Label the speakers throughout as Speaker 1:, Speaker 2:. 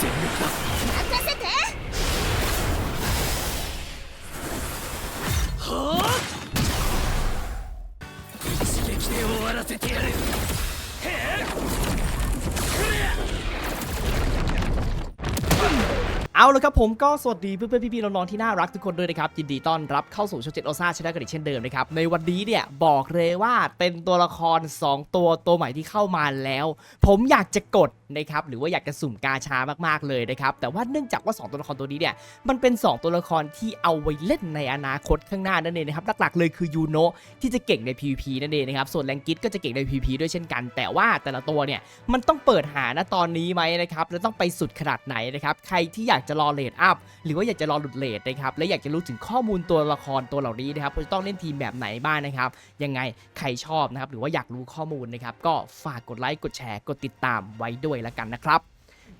Speaker 1: 全力だ
Speaker 2: 任せて
Speaker 1: はあ一撃で終わらせてやるへえくれ
Speaker 3: เอาละครับผมก็สวัสดีเพื่อนๆพี่ๆน้องๆที่น่ารักทุกคนด้วยนะครับยินดีต้อนรับเข้าสู่ช่องเจ็ดโอซ่าชนะกันอีกเช่นเดิมนะครับในวันนี้เนี่ยบอกเลยว่าเป็นตัวละคร 2 ตัวตัวใหม่ที่เข้ามาแล้ว ผมอยากจะกด นะครับหรือว่าอยากจะสุ่มกาชามากๆเลยนะครับแต่ว่าเนื่องจากว่า 2 ตัวละครตัวนี้เนี่ยมันเป็น 2 ตัวละครที่เอาไว้เล่นในอนาคตข้างหน้านั่นเองนะครับหลักๆเลยคือยูโนะที่จะเก่งใน PVP นั่นเองนะครับส่วนแรงกิตก็จะเก่งใน PVP ด้วยเช่นกัน แต่ว่าแต่ละตัวเนี่ยมันต้องเปิดหานะตอนนี้ไหมนะครับแล้วต้องไปสุดขนาดไหนนะครับใครที่อยากจะรอเลดอัพหรือว่าอยากจะรอหลุดเลดนะครับและอยากจะรู้ถึงข้อมูลตัวละครตัวเหล่านี้นะครับจะต้องเล่นทีมแบบไหนบ้างนะครับยังไงใครชอบนะครับหรือว่าอยากรู้ข้อมูลนะครับก็ฝากกดไลค์กดแชร์กดติดตามไว้ด้วยละกันนะครับ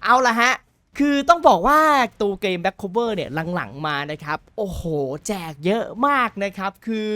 Speaker 3: เอาละฮะ คือต้องบอกว่าตัวเกม Back Cover เนี่ยหลังๆมานะครับโอ้โห แจกเยอะมากนะครับ คือ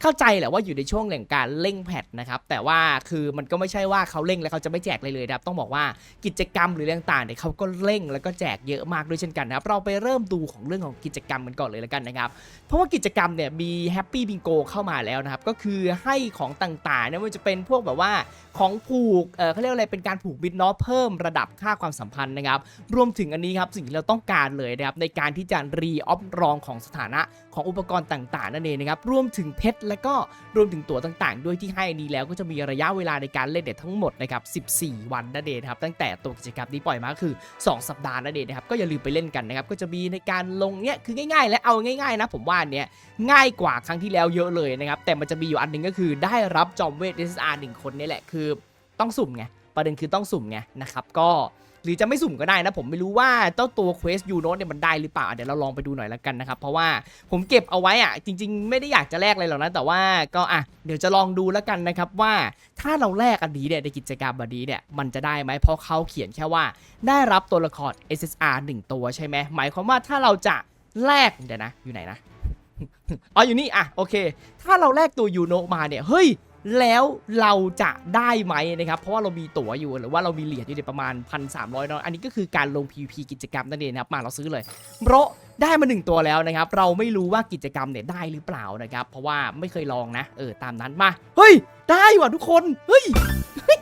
Speaker 3: เข้าใจแหละว่าอยู่ในช่วงแห่งการเร่งแพทนะครับแต่ว่าคือมันก็ไม่ใช่ว่าเขาเร่งแล้วเขาจะไม่แจกเลยเลยนะครับต้องบอกว่ากิจกรรมหรือเรื่องต่างๆเนี่ยเขาก็เร่งแล้วก็แจกเยอะมากด้วยเช่นกันนะครับเราไปเริ่มดูของเรื่องของกิจกรรมกันก่อนเลยแล้วกันนะครับเพราะว่ากิจกรรมเนี่ยมี Happy Bingo เข้ามาแล้วนะครับก็คือให้ของต่างๆเนี่ยมันจะเป็นพวกแบบว่าของผูกเออเขาเรียกอะไรเป็นการผูกบิตเนาะเพิ่มระดับค่าความสัมพันธ์นะครับรวมถึึงอันนี้ครับสิ่งที่เราต้องการเลยนะครับในการที่จะรีออฟรองของสถานะของอุปกรณ์ต่างๆนั่นเองนะครับรวมถึงเพชรและก็รวมถึงตั๋วต่างๆ ด้วยที่ให้อันนี้แล้วก็จะมีระยะเวลาในการเล่นเนี่ยทั้งหมดนะครับ14 วันนั่นเองครับตั้งแต่ตัวกิจกรรมนี้ปล่อยมาคือ 2 สัปดาห์นั่นเองนะครับก็อย่าลืมไปเล่นกันนะครับก็จะมีในการลงเนี่ยคือง่าย ๆ และเอาง่าย ๆ นะผมว่านเนี้ยง่ายกว่าครั้งที่แล้วเยอะเลยนะครับแต่มันจะมีอยู่อันหนึงก็คือได้รับจอมเวท SSR หนึ่งคนนี่แหละคือต้องสุ่มไงประเด็นคือต้องสุ่มไงนะครับก็ หรือจะไม่สุ่มก็ได้นะ ผมไม่รู้ว่าเจ้าตัว Quest u n o เนี่ยมันได้หรือเปล่าเดี๋ยวเราลองไปดูหน่อยแล้วกันนะครับ เพราะว่าผมเก็บเอาไว้อะจริง ๆ ไม่ได้อยากจะแลกอะไรหรอกนะแต่ว่าก็อะเดี๋ยวจะลองดูแล้วกันนะครับว่าถ้าเราแลกอันนี้เนี่ยในกิจกรรมแบบนี้เนี่ยมันจะได้ไหมเพราะเขาเขียนแค่ว่า ได้รับตัวละคร SSR 1 ตัวใช่ไหมหมายความว่าถ้าเราจะแลกเดี๋ยวนะอยู่ไหนนะอ๋ออยู่นี่อะโอเค ถ้าเราแลกตัวยูโนมาเนี่ยเฮ้ย แล้วเราจะได้ไหมนะครับ เพราะว่าเรามีตั๋วอยู่หรือว่าเรามีเหรียญอยู่ในประมาณ 1,300เนาะอันนี้ก็คือการลง PVP กิจกรรมนั่นเองนะครับ มาเราซื้อเลย เพราะ ได้มาหนึ่งตัวแล้วนะครับ เราไม่รู้ว่ากิจกรรมเนี่ยได้หรือเปล่านะครับ เพราะว่าไม่เคยลองนะ เออ ตามนั้นมา เฮ้ย ได้ว่ะทุกคนเฮ้ยเฮ้ย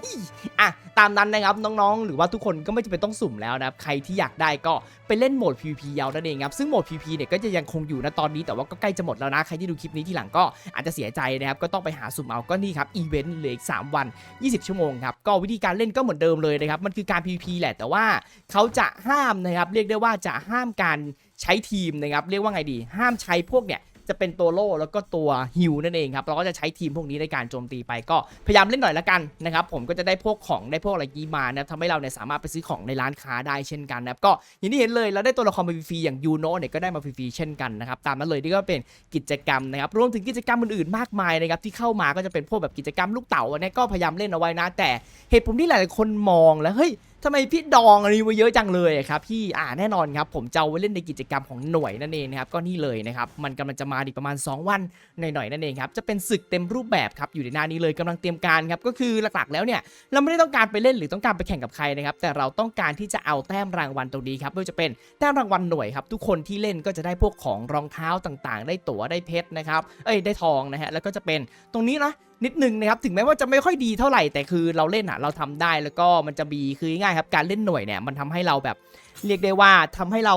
Speaker 3: อะตามนั้นนะครับน้องๆ หรือว่าทุกคนก็ไม่จำเป็นต้องสุ่มแล้วนะครับ ใครที่อยากได้ก็ไปเล่นโหมด PVP ยาวนั่นเองครับ ซึ่งโหมด PVP เนี่ยก็จะยังคงอยู่นะตอนนี้แต่ว่าก็ใกล้จะหมดแล้วนะ ใครที่ดูคลิปนี้ทีหลังก็อาจจะเสียใจนะครับ ก็ต้องไปหาสุ่มเอาก็นี่ครับอีเวนต์เหลืออีก 3 วัน 20 ชั่วโมงครับ ก็วิธีการเล่นก็เหมือนเดิมเลยนะครับ มันคือการ PVP แหละแต่ว่าเขาจะห้ามนะครับเรียกได้ว่าจะห้ามการ ใช้ทีมนะครับเรียกว่าไงดี ห้ามใช้พวกเนี่ยจะเป็นตัวโล่แล้วก็ตัวฮิวนั่นเองครับเราก็จะใช้ทีมพวกนี้ในการโจมตีไปก็พยายามเล่นหน่อยละกันนะครับผมก็จะได้พวกของได้พวกอะไรกีมานะทำให้เราเนี่ยสามารถไปซื้อของในร้านค้าได้เช่นกันนะครับก็อย่างที่เห็นเลยเราได้ตัวละครมาฟรีๆอย่างยูโนเนี่ยก็ได้มาฟรีๆเช่นกันนะครับตามนั้นเลยนี่ก็เป็นกิจกรรมนะครับรวมถึงกิจกรรมอื่นๆมากมายนะครับที่เข้ามาก็จะเป็นพวกแบบกิจกรรมลูกเต๋าอันนี้ก็พยายามเล่นเอาไว้นะ แต่เหตุผลที่หลายๆคนมองแล้วเฮ้ยทำไมพี่ดองอันนี้มาเยอะจังเลยครับพี่อ่าแน่นอนครับผมจะเอาไว้เล่นในกิจกรรมของหน่วยนั่นเองนะครับก็นี่เลยนะครับมันกำลังจะมาอีกประมาณ 2 วันหน่อยๆนั่นเองครับจะเป็นศึกเต็มรูปแบบครับอยู่ในหน้านี้เลยกำลังเตรียมการครับก็คือหลักๆแล้วเนี่ยเราไม่ได้ต้องการไปเล่นหรือต้องการไปแข่งกับใครนะครับแต่เราต้องการที่จะเอาแต้มรางวัลตรงนี้ครับไม่ว่าจะเป็นแต้มรางวัลหน่วยครับทุกคนที่เล่นก็จะได้พวกของรองเท้าต่างๆ ได้ตั๋วได้เพชรนะครับเอ้ยได้ทองนะฮะแล้วก็จะเป็นตรงนี้นะ นิดนึงนะครับถึงแม้ว่าจะไม่ค่อยดีเท่าไหร่แต่คือเราเล่นอะเราทำได้แล้วก็มันจะมีคือง่ายครับการเล่นหน่วยเนี่ยมันทำให้เราแบบเรียกได้ว่าทำให้เรา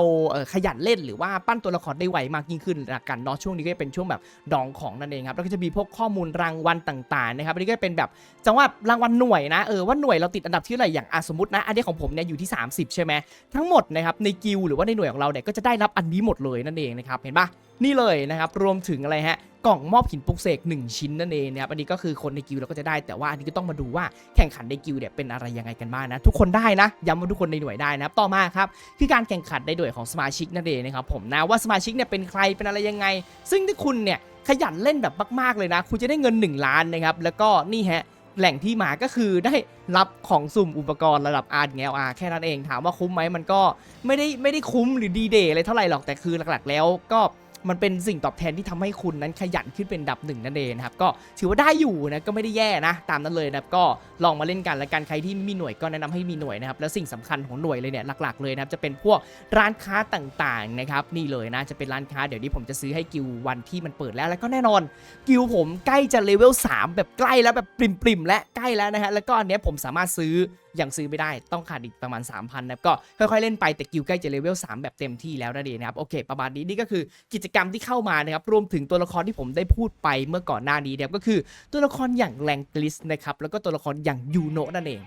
Speaker 3: ขยันเล่นหรือว่าปั้นตัวละครได้ไวมากยิ่งขึ้นละกันเนาะช่วงนี้ก็เป็นช่วงแบบดองของนั่นเองครับแล้วก็จะมีพวกข้อมูลรางวัลต่างๆนะครับอันนี้ก็เป็นแบบจังหวะรางวัลหน่วยนะเออว่าหน่วยเราติดอันดับที่เท่าไหร่อย่างอสมมตินะอันนี้ของผมเนี่ยอยู่ที่ 30 ใช่ไหมทั้งหมดนะครับในกิลหรือว่าในหน่วยของเราเนี่ยก็จะได้รับอันนี้หมดเลยนั่นเองนะครับเห็นปะนี่เลยนะครับรวมถึงอะไรฮะ กล่องมอบหินปลุกเสก1 ชิ้นนั่นเองนะครับอันนี้ก็คือคนในกิลด์เราก็จะได้แต่ว่าอันนี้ก็ต้องมาดูว่าแข่งขันในกิลด์เนี่ยเป็นอะไรยังไงกันบ้างนะ ทุกคนได้นะย้ำว่าทุกคนในหน่วยได้นะครับต่อมาครับคือการแข่งขันในหน่วยของสมาชิกนั่นเองนะครับผมนะว่าสมาชิกเนี่ยเป็นใครเป็นอะไรยังไง ซึ่งถ้าคุณเนี่ยขยันเล่นแบบมากๆเลยนะ คุณจะได้เงิน 1 ล้านนะครับแล้วก็นี่ฮะแหล่งที่มาก็คือได้รับของสุ่มอุปกรณ์ระดับ R แงว R แค่นั้นเองถามว่าคุ้มไหมมันก็ไม่ได้ไม่ได้คุ้มหรือดีเดย์อะไรเท่าไหร่หรอกแต่คือหลักๆ แล้วก็ มันเป็นสิ่งตอบแทนที่ทำให้คุณนั้นขยันขึ้นเป็นดับหนึ่งนั่นเองนะครับก็ถือว่าได้อยู่นะก็ไม่ได้แย่นะตามนั้นเลยนะครับก็ลองมาเล่นกันละกันใครที่มีหน่วยก็แนะนำให้มีหน่วยนะครับแล้วสิ่งสำคัญของหน่วยเลยเนี่ยหลักๆเลยนะครับจะเป็นพวกร้านค้าต่างๆนะครับนี่เลยนะจะเป็นร้านค้าเดี๋ยวนี้ผมจะซื้อให้กิววันที่มันเปิดแล้วแล้วก็แน่นอน กิวผมใกล้จะเลเวล3แบบใกล้แล้วแบบปริมๆและใกล้แล้วนะฮะแล้วก็อันเนี้ยผมสามารถซื้อยังซื้อไม่ได้ต้องขาดอีกประมาณ 3,000นะครับก็ค่อยๆเล่นไปแต่กิวใกล้จะเลเวล3แบบเต็มที่แล้วนั่นเองนะครับโอเค ประมาณนี้นี่ก็คือกิจกรรมที่เข้ามานะครับรวมถึงตัวละครที่ผมได้พูดไปเมื่อก่อนหน้านี้นะครับก็คือตัวละครอย่างแรงกลิสนะครับแล้วก็ตัวละครอย่างยูโนะนั่นเอง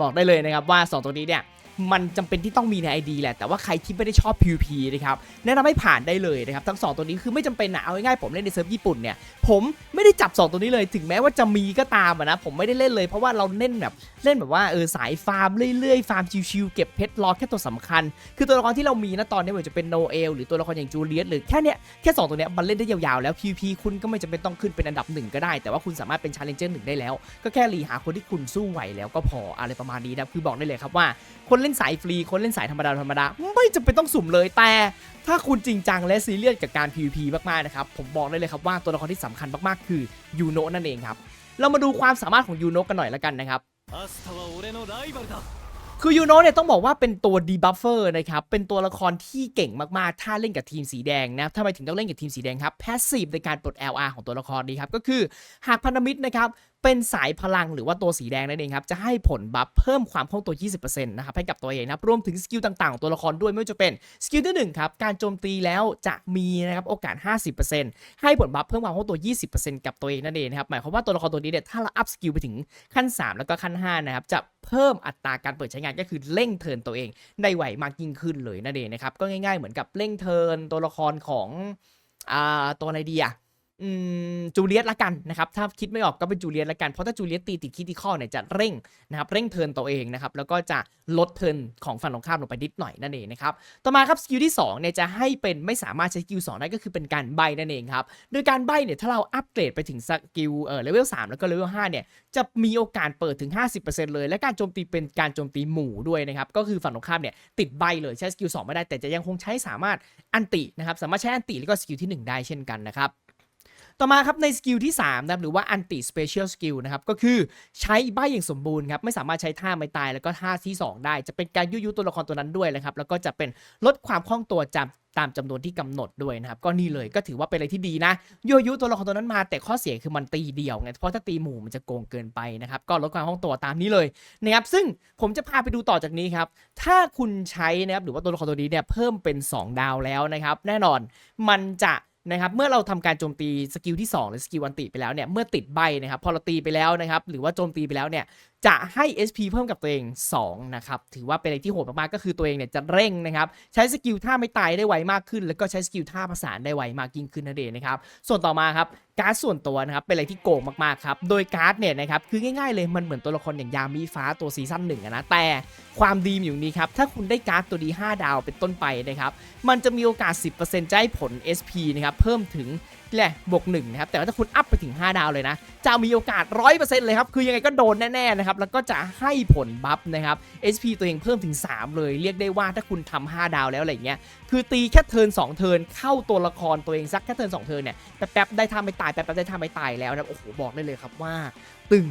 Speaker 3: บอกได้เลยนะครับว่า 2 ตัวนี้เนี่ย มันจำเป็นที่ต้องมีใน ID แหละ แต่ว่าใครที่ไม่ได้ชอบ PVP นะครับแนะนำให้ผ่านได้เลยนะครับ ทั้ง 2 ตัวนี้คือไม่จำเป็นนะเอาง่ายๆผมเล่นในเซิร์ฟญี่ปุ่นเนี่ย ผมไม่ได้จับ 2 ตัวนี้เลย ถึงแม้ว่าจะมีก็ตามนะ ผมไม่ได้เล่นเลยเพราะว่าเราเล่นแบบเล่นแบบว่าเออสายฟาร์มเรื่อยๆ ฟาร์มชิวๆเก็บเพชรรอแค่ตัวสำคัญ คือตัวละครที่เรามีนะตอนนี้ม่ว่าจะเป็นโนเอลหรือตัวละครอย่างจูเลียสหรือแค่เนี้ยแค่สองตัวเนี้ยมันเล่นได้ยาวๆแล้ว PVP คุณก็ไม่จำเป็นต้องขึ้นเป็นอันดับหนึ่งก็ได้ แต่ว่าคุณสามารถเป็นชาเลนเจอร์หนึ่งได้แล้ว ก็แค่รีหาคนที่คุณสู้ไหวแล้วก็พออะไรประมาณนี้นะคือบอกได้เลยครับว่าคนเล่นสายฟรีคนเล่นสายธรรมดาธรรมดาไม่จำเป็นต้องสุ่มเลยแต่ถ้าคุณจริงจังและซีเรียสกับการ PVP มากๆนะครับผมบอกได้เลยครับว่าตัวละครที่สำคัญมากๆคือยูโนนั่นเองครับเรามาดูความสามารถของยูโนกันหน่อยละกันนะครับคือยูโนเนี่ยต้องบอกว่าเป็นตัวดีบัฟเฟอร์นะครับ เป็นตัวละครที่เก่งมาก ๆ ถ้าเล่นกับทีมสีแดงนะทำไมถึงต้องเล่นกับทีมสีแดงครับ แพสซีฟในการปลด LR ของตัวละครนี้ครับ ก็คือหากพันธมิตรนะครับ เป็นสายพลังหรือว่าตัวสีแดงนั่นเองครับ จะให้ผลบัฟเพิ่มความคล่องตัว 20%นะครับให้กับตัวเองนะครับรวมถึงสกิลต่างๆของตัวละครด้วยไม่ว่าจะเป็นสกิลที่หนึ่งครับการโจมตีแล้วจะมีนะครับโอกาส 50%ให้ผลบัฟเพิ่มความคล่องตัว 20%กับตัวเองนั่นเองนะครับหมายความว่าตัวละครตัวนี้เนี่ยถ้าเราอัพสกิลไปถึงขั้น 3 แล้วก็ขั้น5นะครับจะเพิ่มอัตราการเปิดใช้งานก็คือเร่งเทิร์นตัวเองได้ไวมากยิ่งขึ้นเลยนั่นเองนะครับก็ง่าย ๆ เหมือนกับเร่งเทิร์นตัวละครของอ่าตัวอะไรดีอะ จูเลียตละกันนะครับถ้าคิดไม่ออกก็เป็นจูเลียตละกัน เพราะถ้าจูเลียตตีติดคิติคอเนี่ยจะเร่งนะครับเร่งเทินตัวเองนะครับแล้วก็จะลดเทินของฝั่งตรงข้ามลงไปนิดหน่อยนั่นเองนะครับต่อมาครับสกิลที่2เนี่ยจะให้เป็นไม่สามารถใช้สกิล2ได้ก็คือเป็นการใบนั่นเองครับโดยการใบเนี่ยถ้าเราอัปเกรดไปถึงสกิลเอ่อเลเวล3แล้วก็เลเวล5เนี่ยจะมีโอกาสเปิดถึง 50%เลย และการโจมตีเป็นการโจมตีหมู่ด้วยนะครับก็คือฝั่งตรงข้ามเนี่ยติดใบเลยใช้สกิล2ไม่ได้แต่จะยังคงใช้สามารถอันตินะครับสามารถใช้อันติแล้วก็สกิลที่ 1 ได้เช่นกันนะครับ ต่อมาครับในสกิลที่3นะครับหรือว่าอันติสเปเชียลสกิลนะครับก็คือใช้ใบอย่างสมบูรณ์ครับไม่สามารถใช้ท่าไม่ตายแล้วก็ท่าที่ 2 ได้ จะเป็นการยุยุตัวละครตัวนั้นด้วยนะครับแล้วก็จะเป็นลดความคล่องตัวจำตามจำนวนที่กำหนดด้วยนะครับ ก็นี่เลยก็ถือว่าเป็นอะไรที่ดีนะยุยุตัวละครตัวนั้นมา แต่ข้อเสียคือมันตีเดี่ยวไงเพราะถ้าตีหมู่มันจะโกงเกินไปนะครับ ก็ลดความคล่องตัวตามนี้เลยนะครับซึ่งผมจะพาไปดูต่อจากนี้ครับ ถ้าคุณใช้นะครับหรือว่าตัวละครตัวนี้เนี่ยเพิ่มเป็น 2 ดาวแล้วนะครับ แน่นอนมันจะ นะครับเมื่อเราทำการโจมตีสกิลที่2หรือสกิลวันติไปแล้วเนี่ยเมื่อติดใบนะครับพอเราตีไปแล้วนะครับหรือว่าโจมตีไปแล้วเนี่ยจะให้ SP เพิ่มกับตัวเอง 2 นะครับ ถือว่าเป็นอะไรที่โหดมากๆ ก็คือตัวเองเนี่ยจะเร่งนะครับ ใช้สกิลท่าไม่ตายได้ไวมากขึ้น แล้วก็ใช้สกิลท่าประสานได้ไวมากยิ่งขึ้นนั่นเองนะครับ ส่วนต่อมาครับการ์ดส่วนตัวนะครับเป็นอะไรที่โกงมากๆครับโดยการ์ดเนี่ยนะครับคือง่ายๆเลยมันเหมือนตัวละครอย่างยามีฟ้าตัวซีซั่นหนึ่งนะแต่ความดีมีอยู่นี้ครับถ้าคุณได้การ์ดตัวดี 5 ดาวเป็นต้นไปนะครับมันจะมีโอกาส 10%จะให้ผล SP นะครับเพิ่มถึง แหละบวกหนะครับแต่ว่าถ้าคุณอัพไปถึง 5 ดาวเลยนะ จะมีโอกาส 100%เลยครับ คือยังไงก็โดนแน่ๆนะครับ แล้วก็จะให้ผลบัฟนะครับ HP ตัวเองเพิ่มถึง 3 เลย เรียกได้ว่าถ้าคุณทำ5ดาวแล้วอะไรเงี้ยคือตีแค่เทิร์น2เทิร์นเข้าตัวละครตัวเองสักแค่เทิร์น2เทิร์นเนี่ยแป๊บๆได้ท่าไม่ตายแป๊บๆได้ท่าไม่ตายแล้วนะโอ้โหบอกได้เลยครับว่า ตึง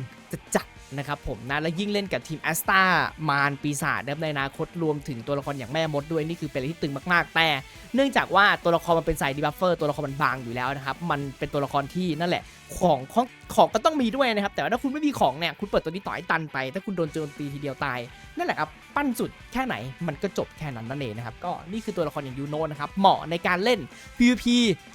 Speaker 3: จัดนะครับผมนะและยิ่งเล่นกับทีมแอสตามารปีศาจนะครับในอนาคตรวมถึงตัวละครอย่างแม่มดด้วยนี่คือเป็นอะไรที่ตึงมากๆ แต่ เนื่องจากว่าตัวละครมันเป็นสายดีบัฟเฟอร์ตัวละครมันบางอยู่แล้วนะครับมันเป็นตัวละครที่นั่นแหละของของของก็ต้องมีด้วยนะครับ แต่ว่าถ้าคุณไม่มีของเนี่ยคุณเปิดตัวนี้ต่อยตันไป ถ้าคุณโดนโจมตีทีเดียวตายนั่นแหละครับปั้นสุดแค่ไหนมันก็จบแค่นั้นนั่นเองนะครับก็นี่คือตัวละครอย่างยูโนนะครับเหมาะในการเล่น PVP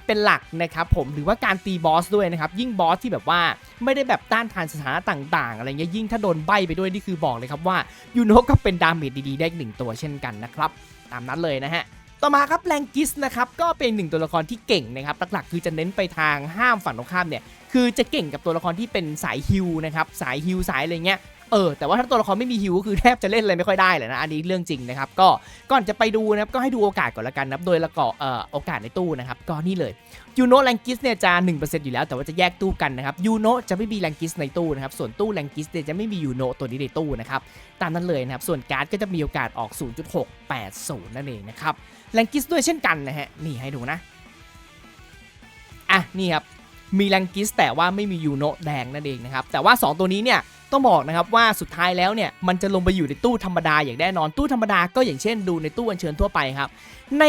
Speaker 3: เป็นหลักนะครับผมหรือว่าการตีบอสด้วยนะครับยิ่งบอสที่แบบว่าไม่ได้แบบต้านทานสถานะต่างๆ อะไรเงี้ยยิ่งถ้าโดนใบไปด้วยนี่คือบอกเลยครับว่ายูโนก็เป็นดาเมจดีๆได้อีกหนึ่งตัวเช่นกันนะครับตามนั้นเลยนะฮะ ต่อมาครับแรงกิสนะครับก็เป็นหนึ่งตัวละครที่เก่งนะครับหลักๆคือจะเน้นไปทางห้ามฝั่งตรงข้ามเนี่ยคือจะเก่งกับตัวละครที่เป็นสายฮิวนะครับสายฮิวสายอะไรเงี้ย เออแต่ว่าถ้าตัวละครไม่มีฮิวก็คือแทบจะเล่นอะไรไม่ค่อยได้เลยนะอันนี้เรื่องจริงนะครับก็ก่อนจะไปดูนะครับก็ให้ดูโอกาสก่อนละกันนะครับโดยละก็เอ่อโอกาสในตู้นะครับก็นี่เลยยูโนแลงกิสเนี่ยจะ1%อยู่แล้วแต่ว่าจะแยกตู้กันนะครับยูโนจะไม่มีแลงกิสในตู้นะครับส่วนตู้แลงกิสเนี่ยจะไม่มียูโนตัวนี้ในตู้นะครับตามนั้นเลยนะครับส่วนการ์ดก็จะมีโอกาสออก 0.680 นั่นเองนะครับแลงกิสด้วยเช่นกันนะฮะนี่ให้ดูนะอะนี่ครับ มีแลงกิสแต่ว่าไม่มียูโนะแดงนั่นเองนะครับแต่ว่า 2 ตัวนี้เนี่ยต้องบอกนะครับว่าสุดท้ายแล้วเนี่ยมันจะลงไปอยู่ในตู้ธรรมดาอย่างแน่นอนตู้ธรรมดาก็อย่างเช่นดูในตู้อัญเชิญทั่วไปครับใน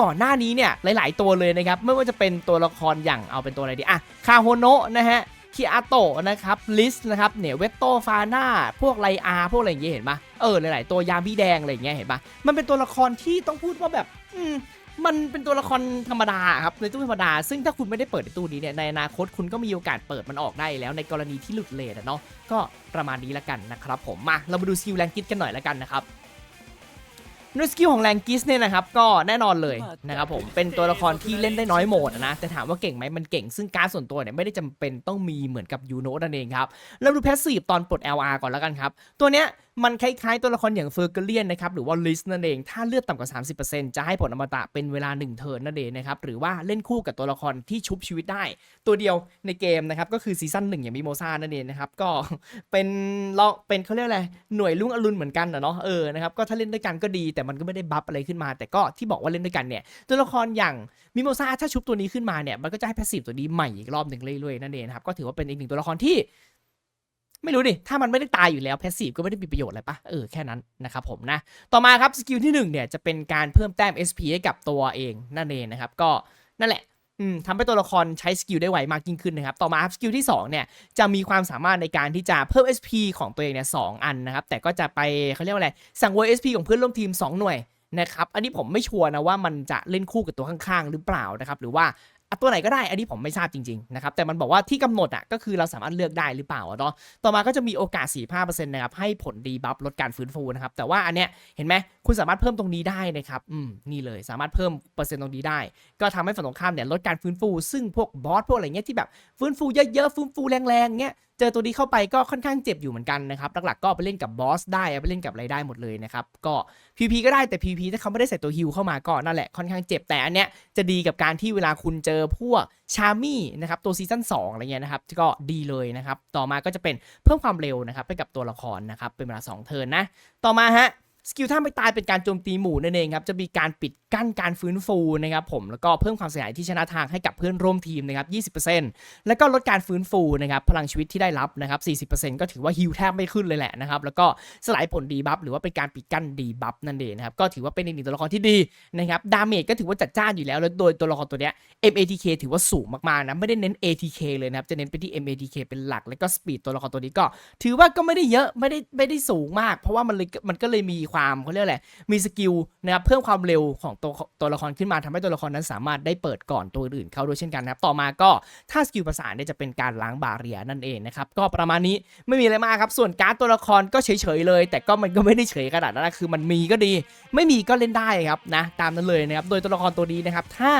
Speaker 3: ก่อนหน้านี้เนี่ยหลาย ๆ ตัวเลยนะครับไม่ว่าจะเป็นตัวละครอย่างเอาเป็นตัวอะไรดีอะคาโฮโนะนะฮะคิอาโตะนะครับลิสนะครับเนี่ยเวตโตฟาน่าพวกไลอาพวกอะไรอย่างเงี้ยเห็นปะเออหลาย ๆ ตัวยามีแดงอะไรอย่างเงี้ยเห็นปะมันเป็นตัวละครที่ต้องพูดว่าแบบอืม มันเป็นตัวละครธรรมดาครับในตู้ธรรมดา ซึ่งถ้าคุณไม่ได้เปิดในตู้นี้เนี่ยในอนาคตคุณก็มีโอกาสเปิดมันออกได้แล้วในกรณีที่หลุดเลทอะเนาะก็ประมาณนี้ละกันนะครับผมมาเรามาดูสกิลแรงกิสกันหน่อยละกันนะครับด้วยสกิลของแรงกิสเนี่ยนะครับก็แน่นอนเลยนะครับผมเป็นตัวละครที่เล่นได้น้อยโหมดอะนะแต่ถามว่าเก่งไหมมันเก่งซึ่งการส่วนตัวเนี่ยไม่ได้จำเป็นต้องมีเหมือนกับยูโนนั่นเองครับเราดูแพสซีฟตอนปลด LR ก่อนแล้วกันครับตัวเนี้ยมันคล้ายๆตัวละครอย่างเฟอร์เกเลียนนะครับหรือว่าลิสนั่นเอง ถ้าเลือดต่ำกว่า 30%จะให้ผลอมตะเป็นเวลา 1 เทิร์นนั่นเองนะครับหรือว่าเล่นคู่กับตัวละครที่ชุบชีวิตได้ ตัวเดียวในเกมนะครับก็คือซีซั่นหนึ่งอย่างมิโมซานั่นเองนะครับก็เป็นเราเป็นเขาเรียกอะไรหน่วยลุ่งอรุณเหมือนกันนะเนาะเออนะครับก็ถ้าเล่นด้วยกันก็ดีแต่มันก็ไม่ได้บัฟอะไรขึ้นมา แต่ก็ที่บอกว่าเล่นด้วยกันเนี่ยตัวละครอย่างมิโมซาถ้าชุบตัวนี้ขึ้นมาเนี่ยมันก็จะให้แพสซีฟตัวนี้ใหม่อีกรอบหนึ่งเรื่อยๆนั่นเองครับก็ถือว่าเป็นอีกหนึ่งตัวละครที่ ไม่รู้ดิ ถ้ามันไม่ได้ตายอยู่แล้วแพสซีฟก็ไม่ได้มีประโยชน์อะไรปะเออแค่นั้นนะครับผมนะ ต่อมาครับสกิลที่ 1 เนี่ยจะเป็นการเพิ่มแต้ม SP ให้กับตัวเองนั่นเองนะครับ ก็นั่นแหละอืมทำให้ตัวละครใช้สกิลได้ไวมากยิ่งขึ้นนะครับ ต่อมาครับสกิลที่2เนี่ยจะมีความสามารถในการที่จะเพิ่ม SP ของตัวเองเนี่ยสองอันนะครับ แต่ก็จะไปเขาเรียกว่าอะไร สั่งเวอร์ SP ของเพื่อนร่วมทีม 2 หน่วยนะครับ อันนี้ผมไม่ชัวร์นะว่ามันจะเล่นคู่กับตัวข้างๆ หรือเปล่านะครับ หรือว่า ตัวไหนก็ได้ อันนี้ผมไม่ทราบจริงๆนะครับแต่มันบอกว่าที่กำหนดอะก็คือเราสามารถเลือกได้หรือเปล่าเนาะต่อมาก็จะมีโอกาส 45%นะครับให้ผลดีบัฟลดการฟื้นฟูนะครับแต่ว่าอันเนี้ยเห็นไหมคุณสามารถเพิ่มตรงนี้ได้นะครับอืมนี่เลยสามารถเพิ่มเปอร์เซ็นต์ตรงนี้ได้ ก็ทำให้ฝั่งตรงข้ามเนี่ยลดการฟื้นฟู ซึ่งพวกบอสพวกอะไรเงี้ยที่แบบฟื้นฟูเยอะๆฟื้นฟูแรงๆเงี้ยเจอตัวนี้เข้าไปก็ค่อนข้างเจ็บอยู่เหมือนกันนะครับ หลักๆก็ไปเล่นกับบอสได้ไปเล่นกับอะไรได้หมดเลยนะครับ ก็ PVP ก็ได้แต่ PVP ถ้าเขาไม่ได้ใส่ตัวฮิลเข้ามาก็นั่นแหละค่อนข้างเจ็บแต่อันเนี้ยจะดีกับการที่เวลาคุณเจอพวกชามี่นะครับตัวซีซั่น2อะไรเงี้ยนะครับก็ดีเลยนะครับ ต่อมาก็จะเป็นเพิ่มความเร็วนะครับไปกับตัวละครนะครับเป็นเวลา2เทิร์นนะ ต่อมาฮะ สกิลถ้าไม่ตายเป็นการโจมตีหมู่นั่นเองครับจะมีการปิดกั้นการฟื้นฟูนะครับผมแล้วก็เพิ่มความเสียหายที่ชนะทางให้กับเพื่อนร่วมทีมนะครับ 20%แล้วก็ลดการฟื้นฟูนะครับพลังชีวิตที่ได้รับนะครับ 40%ก็ถือว่าฮิลแทบไม่ขึ้นเลยแหละนะครับแล้วก็สลายผลดีบัฟหรือว่าเป็นการปิดกั้นดีบัฟนั่นเองนะครับก็ถือว่าเป็นอีกหนึ่งตัวละครที่ดีนะครับดาเมจก็ถือว่าจัดจ้านอยู่แล้วแล้วโดยตัวละครตัวเนี้ย MATK ถือว่าสูงมากๆนะไม่ได้เน้น ATK เลยนะครับจะเน้นไปที่ MATK เป็นหลัก แล้วก็สปีดตัวละครตัวนี้ก็ ถือว่าก็ไม่ได้เยอะไม่ได้ไม่ได้สูงมาก เพราะว่ามันเลยมันก็เลยมีความเขาเรียกอะไรมีสกิลนะครับเพิ่มความเร็วของตัวตัวละครขึ้นมาทำให้ตัวละครนั้นสามารถได้เปิดก่อนตัวอื่นเข้าด้วยเช่นกันนะครับต่อมาก็ถ้าสกิลประสานเนี่ยจะเป็นการล้างบาเรียนั่นเองนะครับก็ประมาณนี้ไม่มีอะไรมากครับส่วนการ์ดตัวละครก็เฉยๆเลย แต่ก็มันก็ไม่ได้เฉยขนาดนั้นคือมันมีก็ดี ไม่มีก็เล่นได้ครับนะตามนั้นเลยนะครับโดยตัวละครตัวนี้นะครับถ้า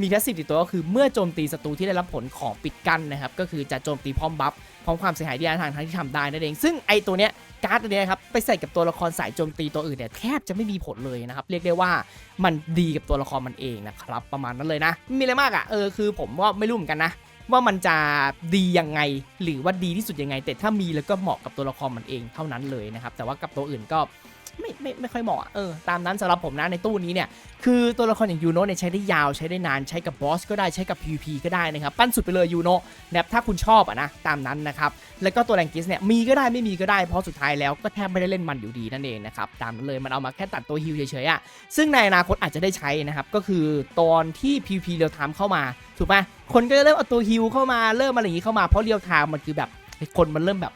Speaker 3: มีแพสซีฟติดตัวก็คือเมื่อโจมตีศัตรูที่ได้รับผลของปิดกั้นนะครับก็คือจะโจมตีพร้อมบัฟพร้อมความเสียหายที่ทางทั้งที่ทำได้นั่นเอง ซึ่งไอตัวเนี้ย การ์ดตัวนี้ครับไปใส่กับตัวละครสายโจมตีตัวอื่นเนี่ยแทบจะไม่มีผลเลยนะครับ เรียกได้ว่ามันดีกับตัวละครมันเองนะครับ ประมาณนั้นเลยนะม่มีอะไรมากอะ่ะเออคือผมก็ไม่รู้เหมือนกันนะว่ามันจะดียังไงหรือว่าดีที่สุดยังไง แต่ถ้ามีแล้วก็เหมาะกับตัวละครมันเองเท่านั้นเลยนะครับแต่ว่ากับตัวอื่นก็ ไม่ไม่ไม่ค่อยเหมาะเออตามนั้นสำหรับผมนะในตู้นี้เนี่ยคือตัวละครอย่างยูโนเนี่ยใช้ได้ยาวใช้ได้นานใช้กับบอสก็ได้ใช้กับ PVP ก็ได้นะครับปั้นสุดไปเลยยูโนนะครับถ้าคุณชอบอะนะตามนั้นนะครับแล้วก็ตัวแรงกิสเนี่ยมีก็ได้ไม่มีก็ได้เพราะสุดท้ายแล้วก็แทบไม่ได้เล่นมันอยู่ดีนั่นเองนะครับตามนั้นเลยมันเอามาแค่ตัดตัวฮิลเฉยๆอะซึ่งในอนาคตอาจจะได้ใช้นะครับก็คือตอนที่ PVP เรียลไทม์เข้ามาถูกปะคนก็จะเริ่มเอาตัวฮิลเข้ามาเริ่มอะไรอย่างนี้เข้ามาเพราะเรียลไทม์มันคือแบบคนมันเริ่มแบบ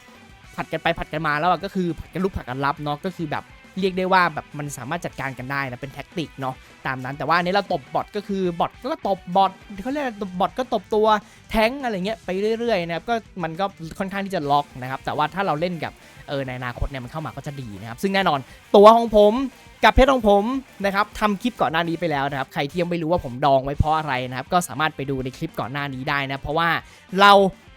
Speaker 3: ผัดกันไปผัดกันมาแล้วอะก็คือผัดกันลุกผัดกันรับเนาะก็คือแบบ เรียกได้ว่าแบบมันสามารถจัดการกันได้นะเป็นแท็กติกเนาะตามนั้นแต่ว่าอันนี้เราตบบอทก็คือบอทก็ตบบอทเขาเรียกตบบอทก็ตบตัวแท้งอะไรเงี้ยไปเรื่อยๆนะครับก็มันก็ค่อนข้างที่จะล็อกนะครับแต่ว่าถ้าเราเล่นกับเออในอนาคตเนี่ยมันเข้ามาก็จะดีนะครับซึ่งแน่นอนตัวของผม กับเพชรของผมนะครับทำคลิปก่อนหน้านี้ไปแล้วนะครับ ใครที่ยังไม่รู้ว่าผมดองไว้เพราะอะไรนะครับ ก็สามารถไปดูในคลิปก่อนหน้านี้ได้นะ เพราะว่าเรา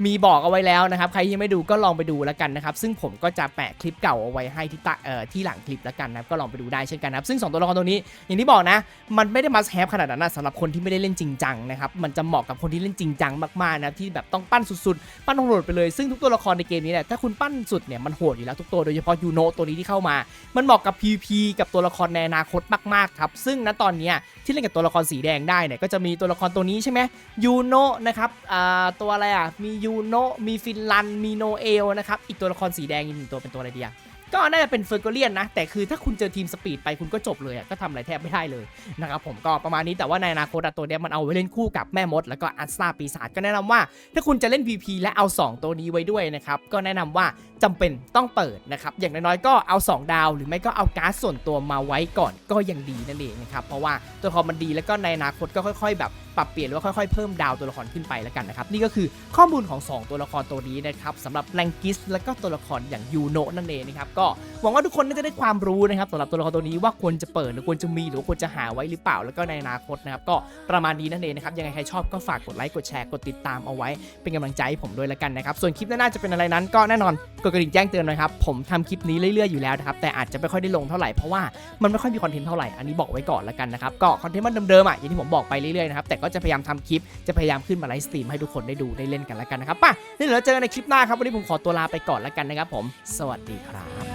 Speaker 3: มีบอกเอาไว้แล้วนะครับ ใครที่ยังไม่ดูก็ลองไปดูแล้วกันนะครับ ซึ่งผมก็จะแปะคลิปเก่าเอาไว้ให้ที่ต้เอ่อที่หลังคลิปแล้วกันนะครับ ก็ลองไปดูได้เช่นกันนะครับ ซึ่ง 2 ตัวละครตัวนี้ อย่างที่บอกนะ มันไม่ได้มาแฮปขนาดนั้นนะสำหรับคนที่ไม่ได้เล่นจริงจังนะครับ มันจะเหมาะกับคนที่เล่นจริงจังมากๆนะที่แบบต้องปั้นสุดๆ ปั้นโหดไปเลย ซึ่งทุกตัวละครในเกมนี้เนี่ยถ้าคุณปั้นสุดเนี่ยมันโหดอยู่แล้วทุกตัวโดยเฉพาะยูโนตัวนี้ที่เข้ามา มันเหมาะกับ PVP กับตัวละครในอนาคตมากๆครับซึ่งณตอนนี้ที่เล่นกับตัวละครสีแดงได้เนี่ยก็จะมีตัวละครตัวนี้ใช่ไหมยูโนนะครับอ่าตัวอะไรอะมียูโนมีฟินลันมีโนเอลนะครับอีกตัวละครสีแดงอีกหนึ่งตัวเป็นตัวอะไรดีอะ ก็น่าจะเป็นเฟอร์กเลียนนะ แต่คือถ้าคุณเจอทีมสปีดไปคุณก็จบเลยก็ทำอะไรแทบไม่ได้เลยนะครับผมก็ประมาณนี้แต่ว่าในอนาคตอะตัวเนี้ยมันเอาไว้เล่นคู่กับแม่มด แล้วก็อัสซาปีศาจก็แนะนำว่า ถ้าคุณจะเล่น VP และเอา 2 ตัวนี้ไว้ด้วยนะครับก็แนะนำว่าจำเป็นต้องเปิดนะครับอย่างน้อยๆก็เอา 2 ดาว หรือไม่ก็เอาการ์ดส่วนตัวมาไว้ก่อนก็ยังดีนั่นเองนะครับเพราะว่าตัวครมันดีแล้วก็ในอนาคตก็ค่อย ๆ แบบปรับเปลี่ยนหรือว่าค่อยๆ เพิ่มดาวตัวละครขึ้นไปแล้วกันนะครับนี่ก็คือข้อมูลของ 2 ตัวละครตัวนี้นะครับสำหรับแรงกิสแล้วก็ตัวละครอย่างยูโนนั่นเองนะครับก็หวังว่าทุกคนน่าจะได้ความรู้นะครับสำหรับตัวละครตัวนี้ว่าควรจะเปิดหรือควรจะมีหรือควรจะหาไว้หรือเปล่าแล้วก็ในอนาคตนะครับก็ประมาณนี้นั่นเองนะครับยังไงใครชอบก็ฝากกดไลค์กดแชร์กดติดตามเอาไว้ เป็นกำลังใจให้ผมด้วยล้วกันนะครับส่วนคลิปหน้าจะเป็นอะไรนั้นก็แน่นอนกดกระดิ่งแจ้งเตือนนะครับผมทำคลิปนี้เรื่อยๆอยู่แล้วนะครับแต่อาจจะไม่ค่อยได้ลงเท่าไหร่เพราะว่ามันไม่ค่อยมีคอนเทนต์เท่าไหร่อันนี้บอกไว้ก่อนล้วกันนะครับก็คอนเทนต์มันเดิมๆอะอย่างที่ผมบอกไปเรื่อยๆนะครับแต่ก็จะพยายามทำคลิปจะพยายามขึ้นมาไลฟ์สตรีมให้ทุกคนได้ดูได้เล่นกันล้วกันนะครับป่ะนี่เดี๋ยวเราเจอกันในคลิปหน้าครับวันนี้ผมขอตัวลาไปก่อนล้วกันนะครับผม สวัสดีครับ